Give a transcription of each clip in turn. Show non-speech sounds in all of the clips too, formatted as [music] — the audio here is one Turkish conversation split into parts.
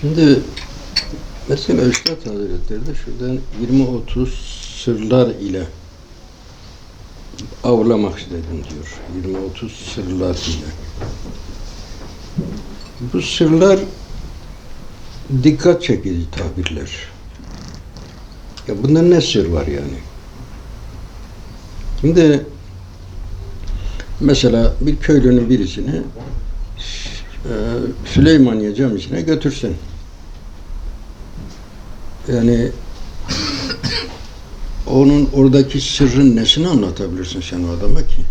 Şimdi mesela Üstad Hazretleri de şuradan 20-30 sırlar ile avlamak istedim diyor. 20-30 sırlar ile. Bu sırlar dikkat çekici tabirler. Ya bunda ne sır var yani? Şimdi mesela bir köylünün birisini e, Süleymaniye Camisi'ne götürsen yani onun oradaki sırrın nesini anlatabilirsin sen o adama ki?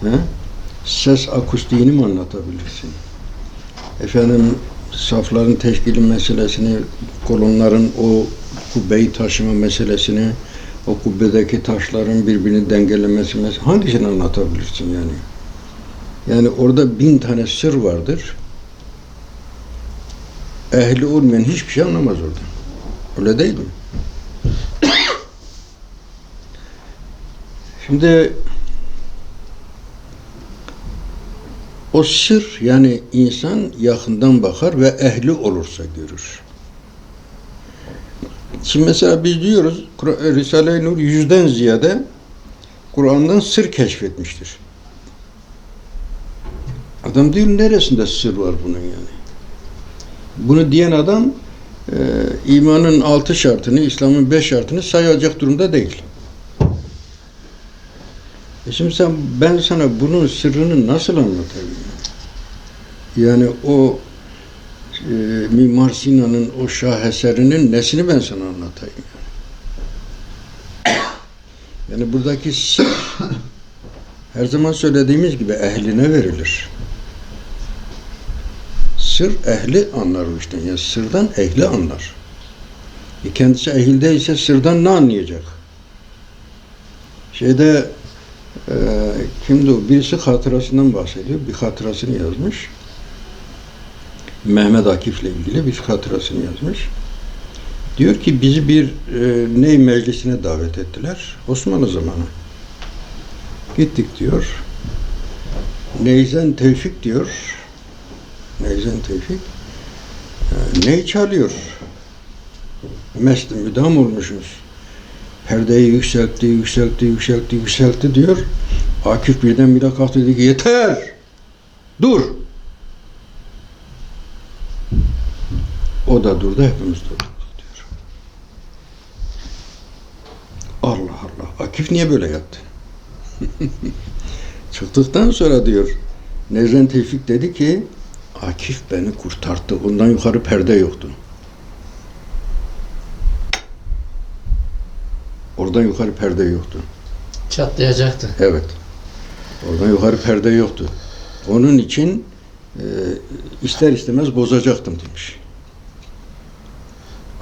He? Ses akustiğini mi anlatabilirsin? Efendim safların teşkili meselesini, kolonların o kubbeyi taşıma meselesini, o kubbedeki taşların birbirini dengelemesi meselesi, hangisini anlatabilirsin yani? Yani orada bin tane sır vardır. Ehli olmayan hiçbir şey anlamaz orada. Öyle değil mi? Şimdi o sır yani insan yakından bakar ve ehli olursa görür. Şimdi mesela biz diyoruz Kur- Risale-i Nur yüzden ziyade Kur'an'dan sır keşfetmiştir. Adam diyor neresinde sır var bunun yani? Bunu diyen adam e, imanın altı şartını, İslam'ın beş şartını sayacak durumda değil. E şimdi sen, ben sana bunun sırrını nasıl anlatayım? Yani o e, Mimar Sinan'ın o şaheserinin nesini ben sana anlatayım? Yani, buradaki her zaman söylediğimiz gibi ehline verilir. Sır ehli anlar o işten. Yani sırdan ehli anlar. E kendisi ehilde ise sırdan ne anlayacak? Şeyde e, kimdi o? Birisi hatırasından bahsediyor. Bir hatırasını yazmış. Mehmet Akif'le ilgili bir hatırasını yazmış. Diyor ki bizi bir e, ney meclisine davet ettiler. Osmanlı zamanı. Gittik diyor. Neyzen Tevfik diyor. Neyzen Tevfik. E, ney çalıyor. Mest müdam olmuşuz. Perdeyi yükseltti, yükseltti, yükseltti, yükseltti diyor. Akif birden bile kalktı dedi ki yeter. Dur. O da durdu, hepimiz durduk diyor. Allah Allah. Akif niye böyle yaptı? [laughs] Çıktıktan sonra diyor Nevzen Tevfik dedi ki Akif beni kurtardı. Ondan yukarı perde yoktu. Oradan yukarı perde yoktu. Çatlayacaktı. Evet. Oradan yukarı perde yoktu. Onun için e, ister istemez bozacaktım demiş.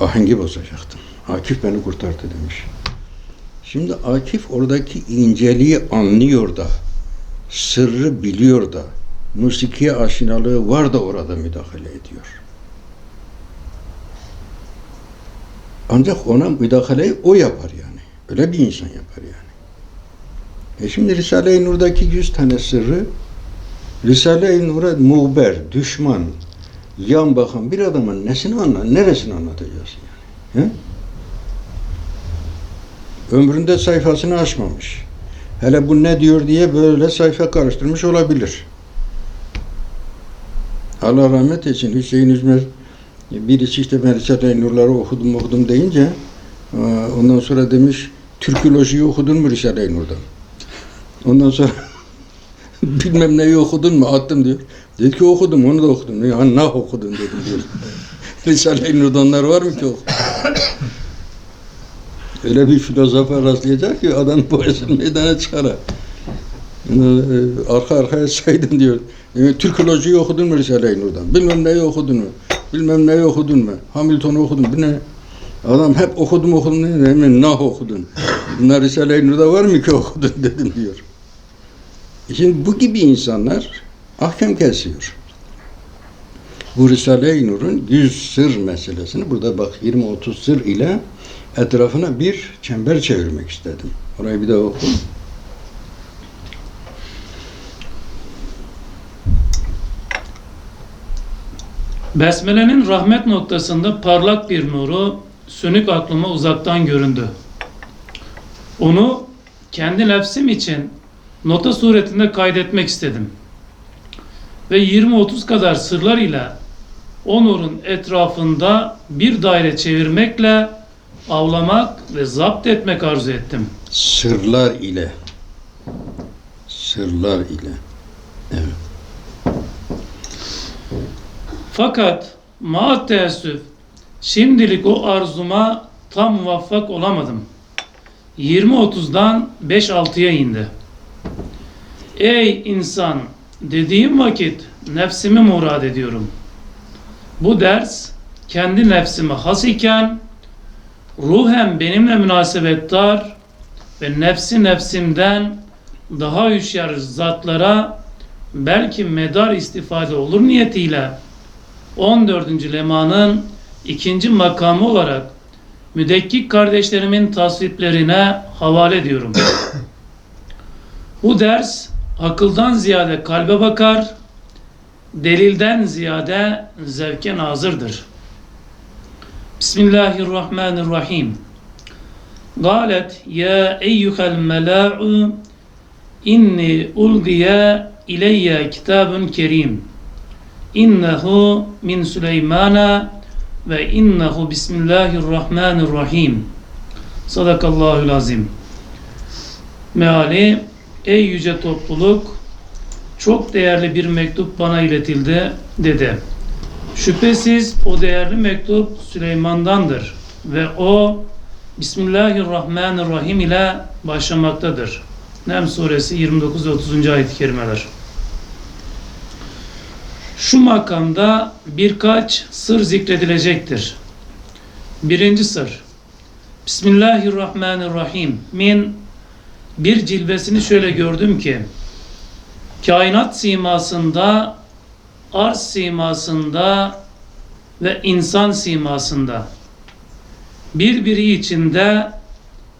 Ahengi bozacaktım. Akif beni kurtardı demiş. Şimdi Akif oradaki inceliği anlıyor da, sırrı biliyor da, musikiye aşinalığı var da orada müdahale ediyor. Ancak ona müdahaleyi o yapar yani. Öyle bir insan yapar yani. E şimdi Risale-i Nur'daki yüz tane sırrı Risale-i Nur'a muhber, düşman, yan bakan bir adamın nesini anla, neresini anlatacağız yani? He? Ömründe sayfasını açmamış. Hele bu ne diyor diye böyle sayfa karıştırmış olabilir. Allah rahmet etsin Hüseyin Üzmer birisi işte ben Risale-i Nur'ları okudum okudum deyince e, ondan sonra demiş Türkolojiyi okudun mu Risale-i Nur'dan? Ondan sonra [laughs] bilmem neyi okudun mu attım diyor. Dedi ki okudum onu da okudum. Ya ne okudun dedim diyor. [laughs] Risale-i Nur'danlar var mı ki okudun? Öyle bir filozofa rastlayacak ki adam boyasını meydana çıkar. Ha. Yani, e, arka arkaya saydım diyor. E, Türkolojiyi okudun mu Risale-i Nur'dan? Bilmem neyi okudun mu? Bilmem neyi okudun mu? Hamilton'u okudun mu? Ne? Adam hep okudum okudum dedi. Hemen nah okudun. Bunlar Risale-i Nur'da var mı ki okudun dedim diyor. Şimdi bu gibi insanlar ahkam kesiyor. Bu Risale-i Nur'un yüz sır meselesini burada bak 20-30 sır ile etrafına bir çember çevirmek istedim. Orayı bir daha oku. Besmele'nin rahmet noktasında parlak bir nuru sönük aklıma uzaktan göründü. Onu kendi nefsim için nota suretinde kaydetmek istedim. Ve 20-30 kadar sırlar ile o nurun etrafında bir daire çevirmekle avlamak ve zapt etmek arzu ettim. Sırlar ile. Sırlar ile. Evet. Fakat maat şimdilik o arzuma tam muvaffak olamadım. 20-30'dan 5-6'ya indi. Ey insan dediğim vakit nefsimi murad ediyorum. Bu ders kendi nefsime has iken ruhen benimle münasebettar ve nefsi nefsimden daha hüşyar zatlara belki medar istifade olur niyetiyle 14. lemanın ikinci makamı olarak müdekkik kardeşlerimin tasviplerine havale ediyorum. [coughs] Bu ders akıldan ziyade kalbe bakar, delilden ziyade zevke nazırdır. Bismillahirrahmanirrahim. Galet ya eyyuhel mela'u inni ulgiye ileyye kitabun kerim. İnnehu min Süleymana ve innehu bismillahirrahmanirrahim. Sadakallahul azim. Meali Ey yüce topluluk çok değerli bir mektup bana iletildi dedi. Şüphesiz o değerli mektup Süleyman'dandır ve o Bismillahirrahmanirrahim ile başlamaktadır. Nem suresi 29 ve 30. ayet-i kerimeler. Şu makamda birkaç sır zikredilecektir. Birinci sır. Bismillahirrahmanirrahim. Min bir cilvesini şöyle gördüm ki kainat simasında, arz simasında ve insan simasında birbiri içinde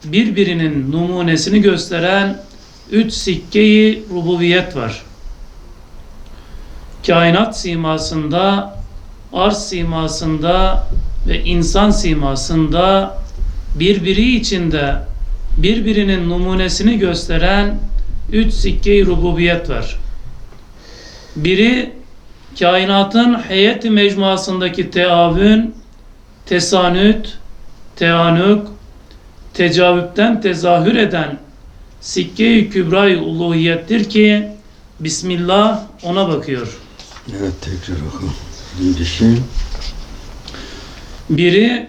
birbirinin numunesini gösteren üç sikkeyi rububiyet var kainat simasında, arz simasında ve insan simasında birbiri içinde birbirinin numunesini gösteren üç sikke-i rububiyet var. Biri kainatın heyeti mecmuasındaki teavün, tesanüt, teanuk, tecavüpten tezahür eden sikke-i kübra-i uluhiyettir ki Bismillah ona bakıyor. Evet tekrar oku. Birincisi Biri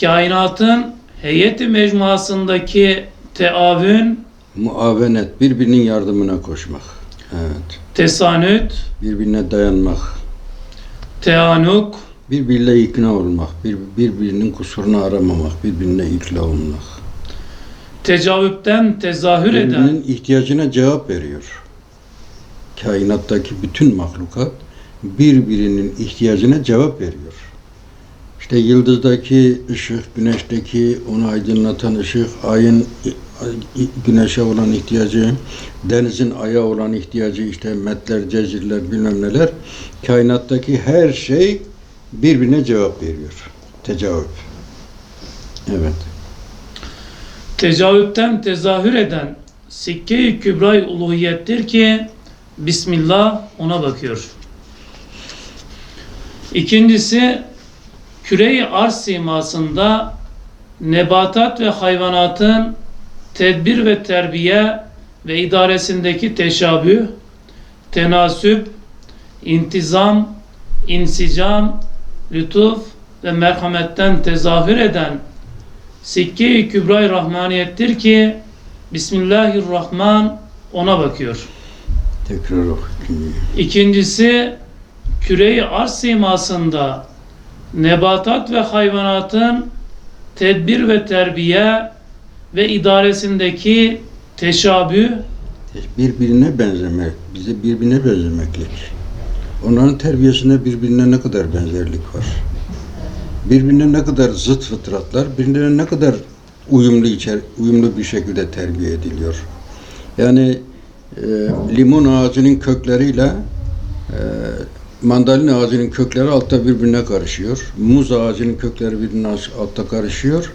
kainatın heyeti mecmuasındaki teavün, muavenet, birbirinin yardımına koşmak. Evet. tesanüt, Birbirine dayanmak. teanuk, Birbiriyle ikna olmak. Bir, birbirinin kusurunu aramamak. Birbirine ikna olmak. tecavüpten tezahür eden Birbirinin ihtiyacına cevap veriyor. Kainattaki bütün mahlukat birbirinin ihtiyacına cevap veriyor. İşte yıldızdaki ışık, güneşteki onu aydınlatan ışık, ayın güneşe olan ihtiyacı, denizin aya olan ihtiyacı, işte metler, cezirler, bilmem neler, kainattaki her şey birbirine cevap veriyor. Tecavüp. Evet. tecavüpten tezahür eden sikke-i kübra-i uluhiyettir ki Bismillah ona bakıyor. İkincisi küre-i arz simasında nebatat ve hayvanatın tedbir ve terbiye ve idaresindeki teşabüh, tenasüp, intizam, insicam, lütuf ve merhametten tezahür eden Sikke-i Kübra-i Rahmaniyettir ki Bismillahirrahman ona bakıyor. Tekrar oku. ikinciyi. İkincisi küre-i arz simasında nebatat ve hayvanatın tedbir ve terbiye ve idaresindeki teşabüh, birbirine benzemek, bize birbirine benzemeklik. Onların terbiyesinde birbirine ne kadar benzerlik var. Birbirine ne kadar zıt fıtratlar, birbirine ne kadar uyumlu içer, uyumlu bir şekilde terbiye ediliyor. Yani e, limon ağacının kökleriyle e, mandalina ağacının kökleri altta birbirine karışıyor. Muz ağacının kökleri birbirine altta karışıyor.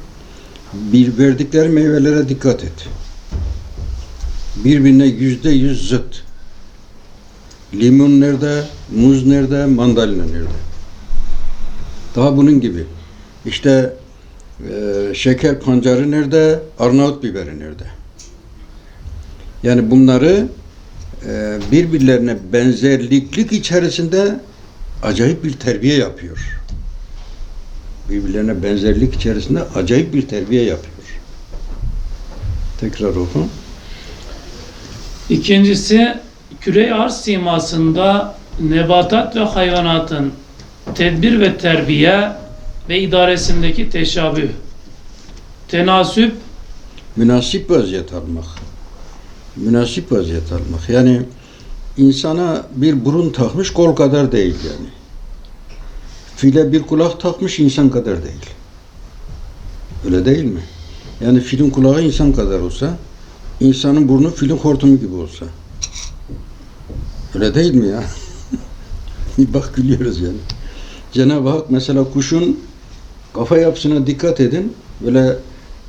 Bir verdikleri meyvelere dikkat et. Birbirine yüzde yüz zıt. Limon nerede, muz nerede, mandalina nerede? Daha bunun gibi. İşte e, şeker pancarı nerede, Arnavut biberi nerede? Yani bunları e, birbirlerine benzerliklik içerisinde acayip bir terbiye yapıyor. Birbirlerine benzerlik içerisinde acayip bir terbiye yapıyor. Tekrar oku. İkincisi küre arz simasında nebatat ve hayvanatın tedbir ve terbiye ve idaresindeki teşabüh, tenasüp, Münasip vaziyet almak. Münasip vaziyet almak. Yani insana bir burun takmış kol kadar değil yani. File bir kulak takmış insan kadar değil. Öyle değil mi? Yani filin kulağı insan kadar olsa, insanın burnu filin hortumu gibi olsa. Öyle değil mi ya? [laughs] Bak gülüyoruz yani. Cenab-ı Hak mesela kuşun kafa yapısına dikkat edin. Böyle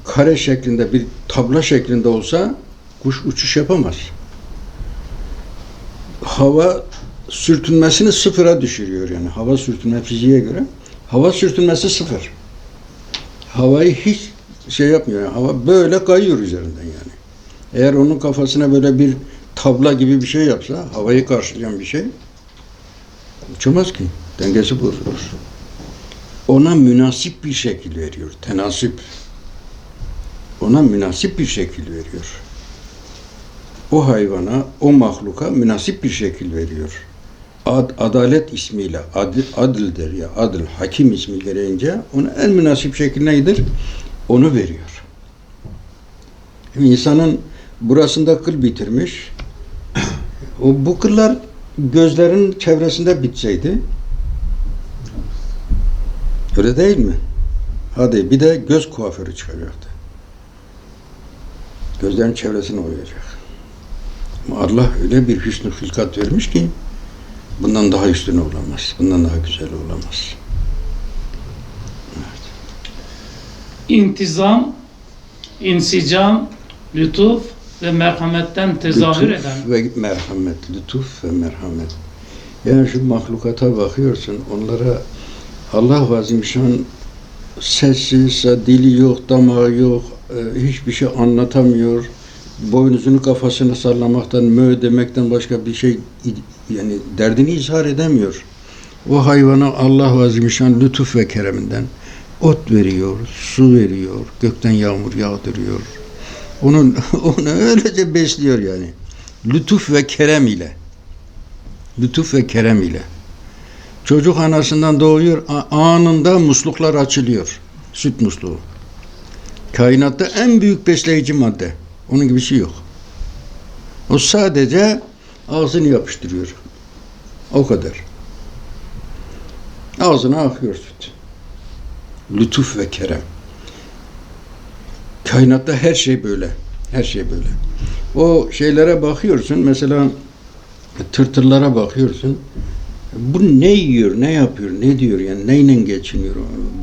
kare şeklinde bir tabla şeklinde olsa kuş uçuş yapamaz. Hava sürtünmesini sıfıra düşürüyor yani. Hava sürtünme fiziğe göre. Hava sürtünmesi sıfır. Havayı hiç şey yapmıyor. Yani hava böyle kayıyor üzerinden yani. Eğer onun kafasına böyle bir tabla gibi bir şey yapsa, havayı karşılayan bir şey uçamaz ki. Dengesi bozulur. Ona münasip bir şekil veriyor. Tenasip ona münasip bir şekil veriyor. O hayvana, o mahluka münasip bir şekil veriyor. Ad, adalet ismiyle, adil, adildir ya, adil, hakim ismi gereğince ona en münasip şekil nedir? Onu veriyor. İnsanın burasında kıl bitirmiş. O bu kıllar gözlerin çevresinde bitseydi öyle değil mi? Hadi bir de göz kuaförü çıkacaktı. Gözlerin çevresine uyacak. Allah öyle bir hüsnü hilkat vermiş ki bundan daha üstün olamaz. Bundan daha güzel olamaz. intizam, insicam, lütuf ve merhametten tezahür Lütuf eden ve merhamet, lütuf ve merhamet. Yani şu mahlukata bakıyorsun, onlara Allah Azimüşşan sessiz, dili yok, damağı yok, e, hiçbir şey anlatamıyor. Boynuzunu kafasını sallamaktan, mö demekten başka bir şey yani derdini izhar edemiyor. O hayvana Allah Azimüşşan lütuf ve kereminden ot veriyor, su veriyor, gökten yağmur yağdırıyor. Onun [laughs] onu öylece besliyor yani. Lütuf ve kerem ile. Lütuf ve kerem ile. Çocuk anasından doğuyor, anında musluklar açılıyor. Süt musluğu. Kainatta en büyük besleyici madde. Onun gibi bir şey yok. O sadece ağzını yapıştırıyor. O kadar. Ağzına akıyor süt. Lütuf ve kerem. Kainatta her şey böyle. Her şey böyle. O şeylere bakıyorsun. Mesela tırtırlara bakıyorsun. Bu ne yiyor, ne yapıyor, ne diyor yani neyle geçiniyor?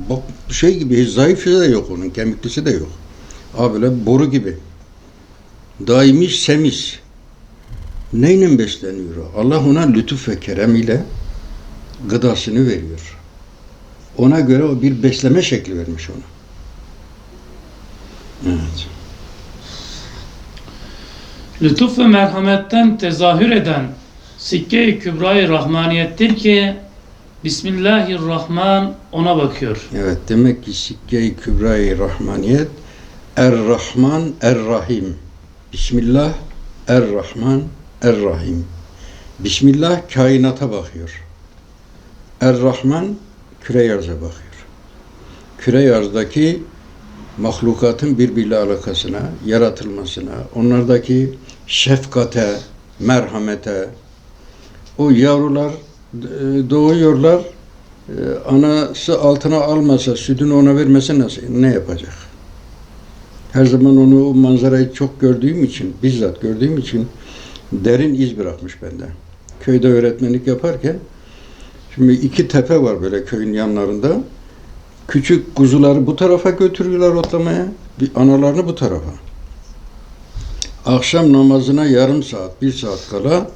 Bak şey gibi zayıfı da yok onun, kemiklisi de yok. Abi böyle boru gibi. Daimi semiz. Neyle besleniyor? Allah ona lütuf ve kerem ile gıdasını veriyor. Ona göre o bir besleme şekli vermiş ona. Evet. lütuf ve merhametten tezahür eden sikke-i kübra-i rahmaniyettir ki Bismillahirrahman ona bakıyor. Evet demek ki Sikke-i Kübra-i Rahmaniyet Er-Rahman Er-Rahim Bismillah Er-Rahman Er-Rahim Bismillah kainata bakıyor. Er-Rahman küre arza bakıyor. Küre arzdaki mahlukatın birbiriyle alakasına, yaratılmasına, onlardaki şefkate, merhamete, o yavrular e, doğuyorlar, e, anası altına almasa, sütünü ona vermese nasıl, ne yapacak? Her zaman onu o manzarayı çok gördüğüm için, bizzat gördüğüm için derin iz bırakmış bende. Köyde öğretmenlik yaparken Şimdi iki tepe var böyle köyün yanlarında. Küçük kuzuları bu tarafa götürüyorlar otlamaya. Bir analarını bu tarafa. Akşam namazına yarım saat, bir saat kala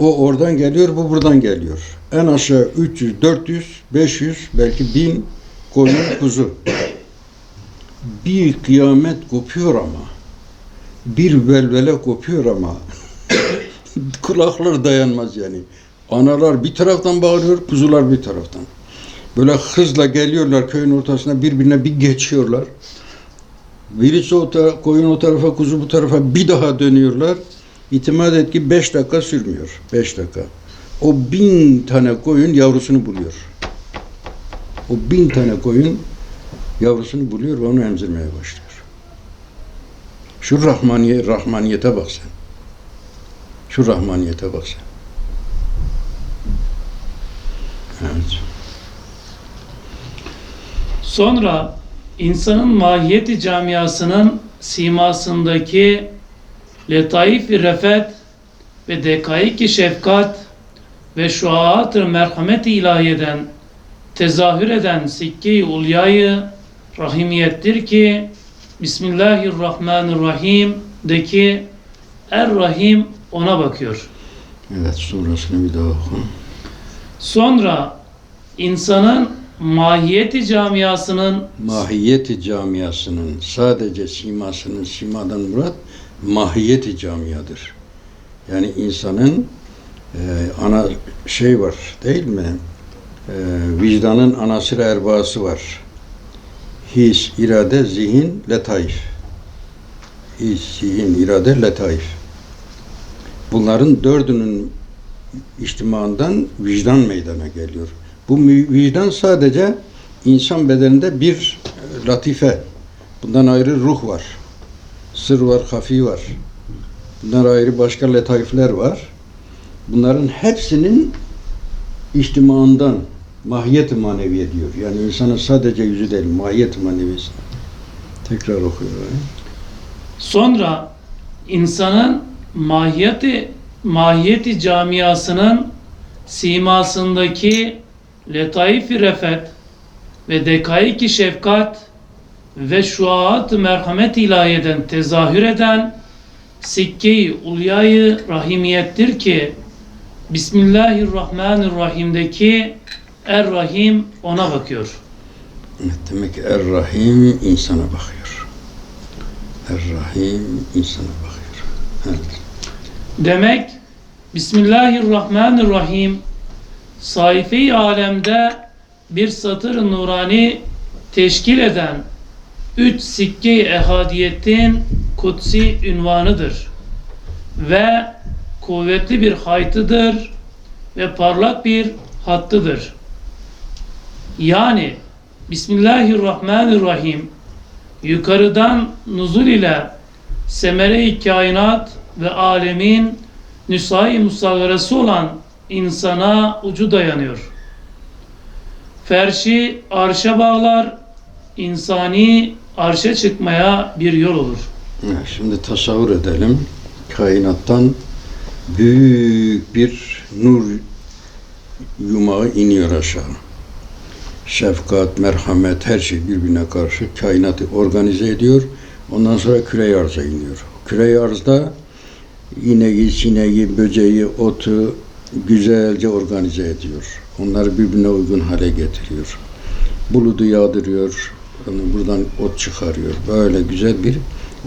o oradan geliyor, bu buradan geliyor. En aşağı 300, 400, 500, belki 1000 koyun kuzu. Bir kıyamet kopuyor ama. Bir velvele kopuyor ama. [coughs] Kulaklar dayanmaz yani. Analar bir taraftan bağırıyor, kuzular bir taraftan. Böyle hızla geliyorlar köyün ortasına birbirine bir geçiyorlar. Birisi o tara- koyun o tarafa, kuzu bu tarafa bir daha dönüyorlar. İtimat et ki beş dakika sürmüyor. Beş dakika. O bin tane koyun yavrusunu buluyor. O bin tane koyun yavrusunu buluyor ve onu emzirmeye başlıyor. Şu rahmaniye, rahmaniyete bak sen. Şu rahmaniyete bak sen. Evet. Sonra insanın mahiyeti camiasının simasındaki letaif-i refet ve dekaik-i şefkat ve şuaat-ı merhamet-i ilahiyeden tezahür eden sikke-i ulyayı rahimiyettir ki Bismillahirrahmanirrahim'deki Er-Rahim ona bakıyor. Evet surasını bir daha oku. Sonra insanın mahiyeti camiasının Mahiyeti camiasının sadece simasının simadan murat mahiyeti camiadır. Yani insanın e, ana şey var değil mi? E, vicdanın anasır erbası var. His, irade, zihin, letaif. His, zihin, irade, letaif. Bunların dördünün içtimaından vicdan meydana geliyor. Bu vicdan sadece insan bedeninde bir e, latife. Bundan ayrı ruh var. Sır var, hafi var. Bundan ayrı başka letaifler var. Bunların hepsinin içtimaından mahiyet-i maneviye diyor. Yani insanın sadece yüzü değil, mahiyet-i maneviyesi. Tekrar okuyor. Sonra insanın mahiyeti mahiyeti camiasının simasındaki letaif-i refet ve dekaik-i şefkat ve şuaat-ı merhamet ilahiyeden tezahür eden sikke-i ulyayı rahimiyettir ki Bismillahirrahmanirrahim'deki Er-Rahim ona bakıyor. Evet, demek ki Er-Rahim insana bakıyor. Er-Rahim insana bakıyor. Evet. Demek Bismillahirrahmanirrahim sayfi alemde bir satır nurani teşkil eden üç sikke-i ehadiyetin kutsi ünvanıdır ve kuvvetli bir haytıdır ve parlak bir hattıdır. Yani Bismillahirrahmanirrahim yukarıdan nuzul ile semere-i kainat ve alemin nüsai musaggarası olan insana ucu dayanıyor. Ferşi arşa bağlar, insani arşa çıkmaya bir yol olur. Şimdi tasavvur edelim. Kainattan büyük bir nur yumağı iniyor aşağı. Şefkat, merhamet, her şey birbirine karşı kainatı organize ediyor. Ondan sonra küre arza iniyor. Küre arzda ineği, sineği, böceği, otu güzelce organize ediyor. Onları birbirine uygun hale getiriyor. Buludu yağdırıyor. buradan ot çıkarıyor. Böyle güzel bir.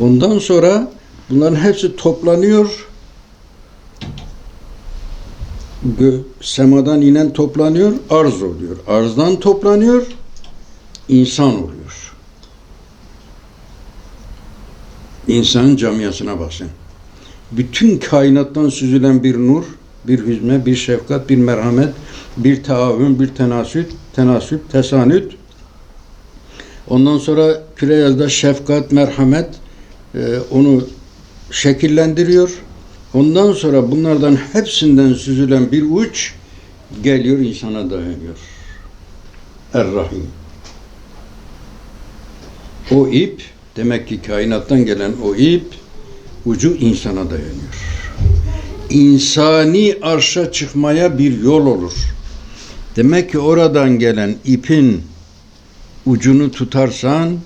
Ondan sonra bunların hepsi toplanıyor. Gö- semadan inen toplanıyor, arz oluyor. Arzdan toplanıyor, insan oluyor. İnsanın camiasına bak sen. Bütün kainattan süzülen bir nur, bir hüzme, bir şefkat, bir merhamet, bir taavün, bir tenasüt, tenasüt, tesanüt. Ondan sonra Küreyaz'da şefkat, merhamet e, onu şekillendiriyor. Ondan sonra bunlardan hepsinden süzülen bir uç geliyor insana dayanıyor. Er-Rahim. O ip demek ki kainattan gelen o ip ucu insana dayanıyor. İnsani arşa çıkmaya bir yol olur. Demek ki oradan gelen ipin ucunu tutarsan,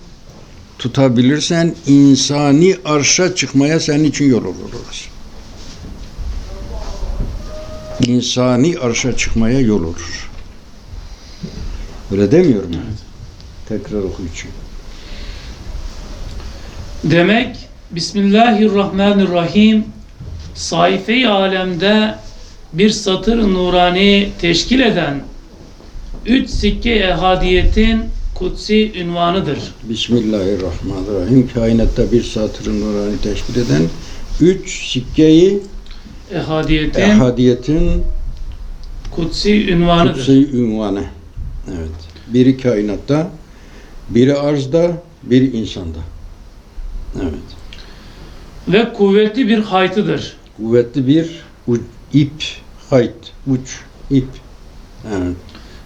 tutabilirsen insani arşa çıkmaya senin için yol olur orası. İnsani arşa çıkmaya yol olur. Öyle demiyorum yani. Tekrar okuyacağım. Demek Bismillahirrahmanirrahim sayfe-i alemde bir satır nurani teşkil eden üç sikke ehadiyetin kutsi ünvanıdır. Bismillahirrahmanirrahim. Kainatta bir satırın nurani teşkil eden üç sikkeyi Ehadiyetin ehadiyetin kutsi ünvanıdır. kutsi ünvanı. Evet. Biri kainatta, biri arzda, biri insanda. Evet. Ve kuvvetli bir haytıdır. Kuvvetli bir ip, hayt, uç, ip. Evet.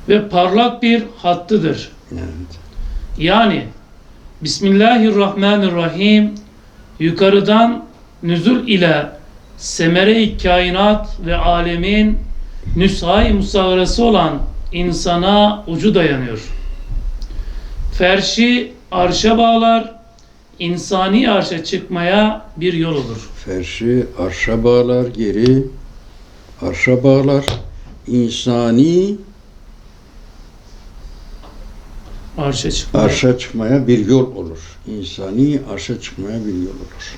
Ve parlak bir hattıdır. Evet. Yani Bismillahirrahmanirrahim yukarıdan nüzul ile semere-i kainat ve alemin nüshai musavveresi olan insana ucu dayanıyor. Ferşi arşa bağlar, insani arşa çıkmaya bir yol olur. Ferşi arşa bağlar, geri arşa bağlar. İnsani Arşa çıkmaya. arşa çıkmaya bir yol olur. İnsani arşa çıkmaya bir yol olur.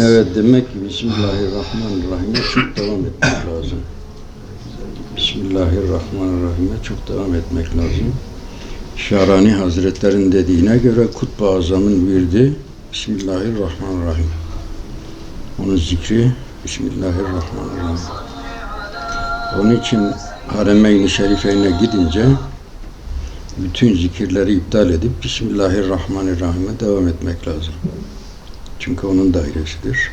Evet demek ki Bismillahirrahmanirrahim'e çok devam etmek lazım. Bismillahirrahmanirrahim'e çok devam etmek lazım. Şarani Hazretlerin dediğine göre Kutbu Azam'ın virdi Bismillahirrahmanirrahim. Onun zikri Bismillahirrahmanirrahim. Onun için Haremeyn-i Şerife'ne gidince bütün zikirleri iptal edip Bismillahirrahmanirrahim'e devam etmek lazım. Çünkü onun dairesidir.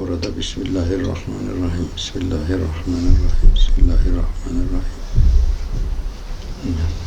Orada Bismillahirrahmanirrahim, Bismillahirrahmanirrahim, Bismillahirrahmanirrahim. Evet.